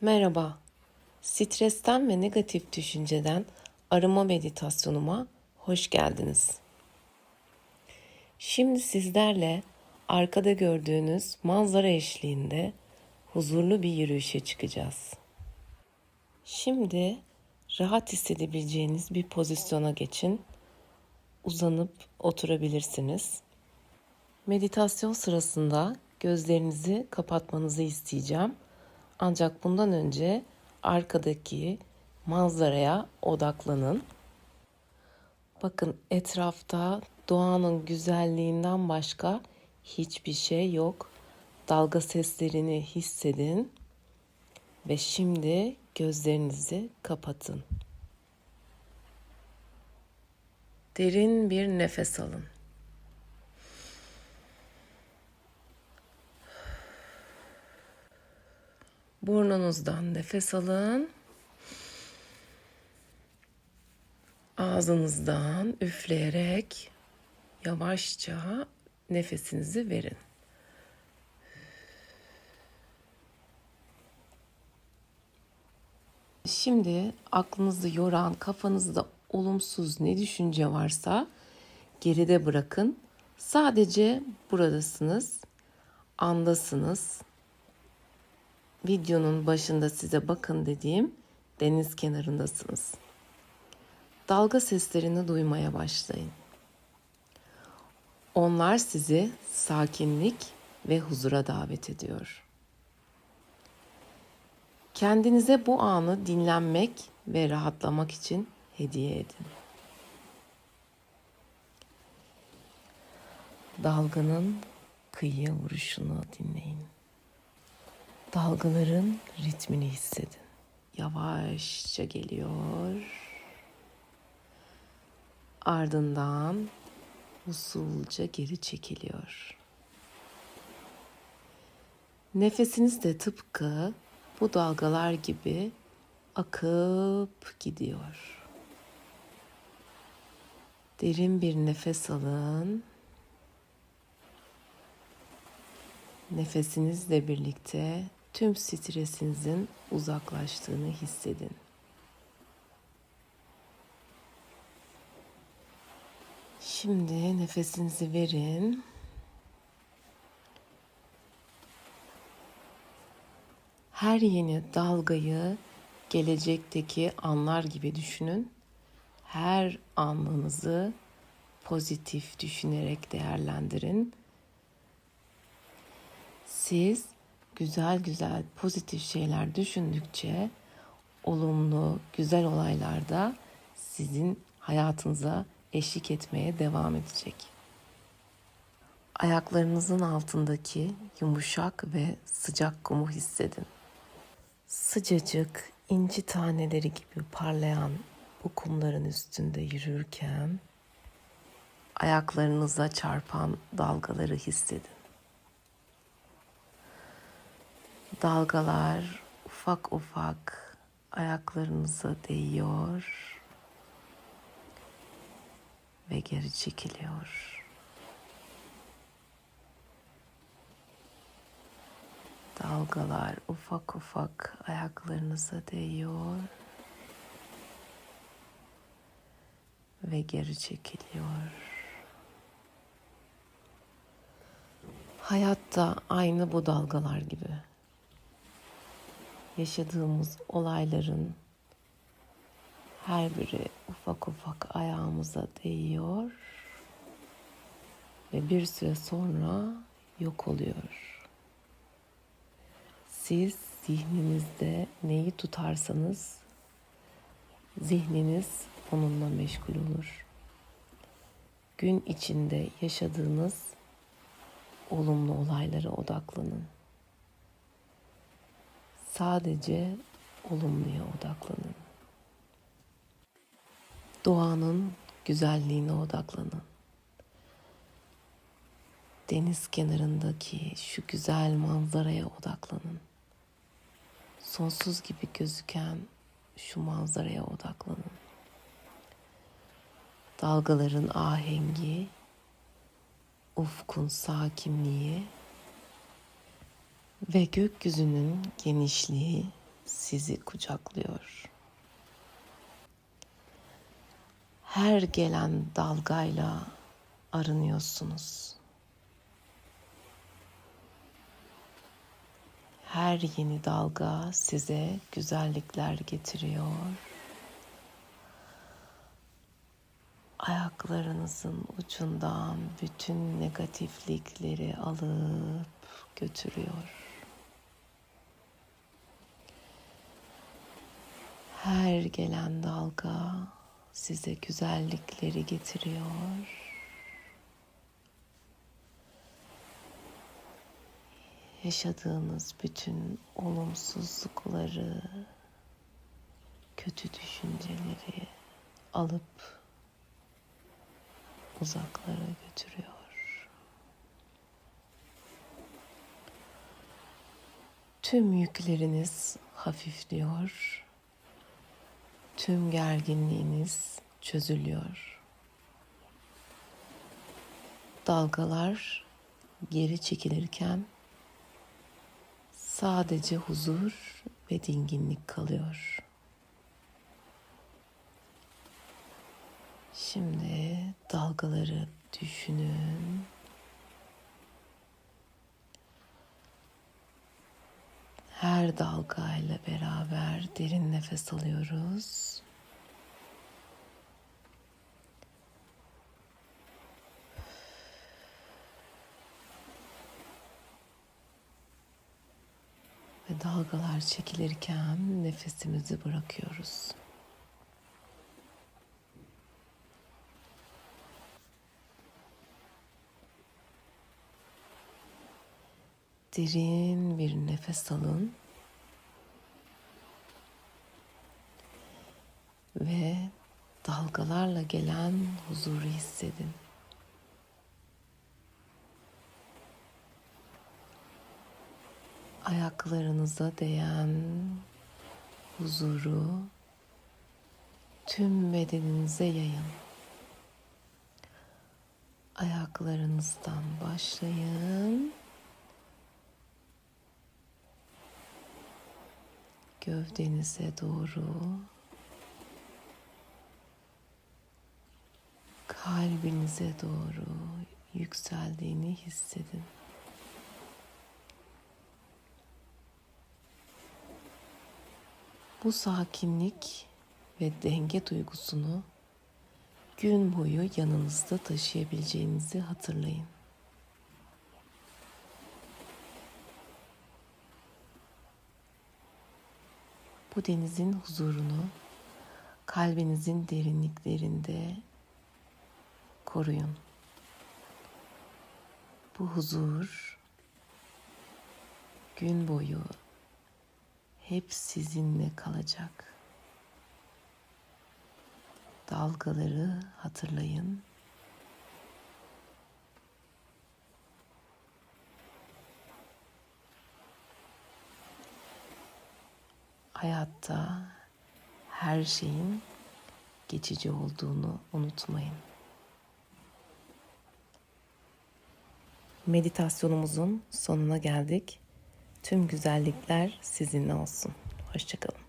Merhaba. Stresten ve negatif düşünceden arınma meditasyonuma hoş geldiniz. Şimdi sizlerle arkada gördüğünüz manzara eşliğinde huzurlu bir yürüyüşe çıkacağız. Şimdi rahat hissedebileceğiniz bir pozisyona geçin. Uzanıp oturabilirsiniz. Meditasyon sırasında gözlerinizi kapatmanızı isteyeceğim. Ancak bundan önce arkadaki manzaraya odaklanın. Bakın etrafta doğanın güzelliğinden başka hiçbir şey yok. Dalga seslerini hissedin ve şimdi gözlerinizi kapatın. Derin bir nefes alın. Burnunuzdan nefes alın. Ağzınızdan üfleyerek yavaşça nefesinizi verin. Şimdi aklınızı yoran, kafanızda olumsuz ne düşünce varsa geride bırakın. Sadece buradasınız, andasınız. Videonun başında size bakın dediğim deniz kenarındasınız. Dalga seslerini duymaya başlayın. Onlar sizi sakinlik ve huzura davet ediyor. Kendinize bu anı dinlenmek ve rahatlamak için hediye edin. Dalganın kıyıya vuruşunu dinleyin. Dalgaların ritmini hissedin. Yavaşça geliyor. Ardından usulca geri çekiliyor. Nefesiniz de tıpkı bu dalgalar gibi akıp gidiyor. Derin bir nefes alın. Nefesinizle birlikte tüm stresinizin uzaklaştığını hissedin. Şimdi nefesinizi verin. Her yeni dalgayı gelecekteki anlar gibi düşünün. Her anınızı pozitif düşünerek değerlendirin. Siz güzel güzel pozitif şeyler düşündükçe olumlu, güzel olaylar da sizin hayatınıza eşlik etmeye devam edecek. Ayaklarınızın altındaki yumuşak ve sıcak kumu hissedin. Sıcacık inci taneleri gibi parlayan bu kumların üstünde yürürken ayaklarınıza çarpan dalgaları hissedin. Dalgalar ufak ufak ayaklarınıza değiyor ve geri çekiliyor. Dalgalar ufak ufak ayaklarınıza değiyor ve geri çekiliyor. Hayatta aynı bu dalgalar gibi. Yaşadığımız olayların her biri ufak ufak ayağımıza değiyor ve bir süre sonra yok oluyor. Siz zihninizde neyi tutarsanız zihniniz onunla meşgul olur. Gün içinde yaşadığınız olumlu olaylara odaklanın. Sadece olumluya odaklanın. Doğanın güzelliğine odaklanın. Deniz kenarındaki şu güzel manzaraya odaklanın. Sonsuz gibi gözüken şu manzaraya odaklanın. Dalgaların ahengi, ufkun sakinliği ve gökyüzünün genişliği sizi kucaklıyor. Her gelen dalgayla arınıyorsunuz. Her yeni dalga size güzellikler getiriyor. Ayaklarınızın ucundan bütün negatiflikleri alıp götürüyor. Her gelen dalga size güzellikleri getiriyor. Yaşadığınız bütün olumsuzlukları, kötü düşünceleri alıp uzaklara götürüyor. Tüm yükleriniz hafifliyor. Tüm gerginliğiniz çözülüyor. Dalgalar geri çekilirken sadece huzur ve dinginlik kalıyor. Şimdi dalgaları düşünün. Her dalgayla beraber derin nefes alıyoruz. Ve dalgalar çekilirken nefesimizi bırakıyoruz. Derin bir nefes alın. Ve dalgalarla gelen huzuru hissedin. Ayaklarınıza değen huzuru tüm bedeninize yayın. Ayaklarınızdan başlayın. Gövdenize doğru kalbinize doğru yükseldiğini hissedin. Bu sakinlik ve denge duygusunu gün boyu yanınızda taşıyabileceğinizi hatırlayın. Bu denizin huzurunu kalbinizin derinliklerinde koruyun. Bu huzur gün boyu hep sizinle kalacak. Dalgaları hatırlayın. Hayatta her şeyin geçici olduğunu unutmayın. Meditasyonumuzun sonuna geldik. Tüm güzellikler sizinle olsun. Hoşçakalın.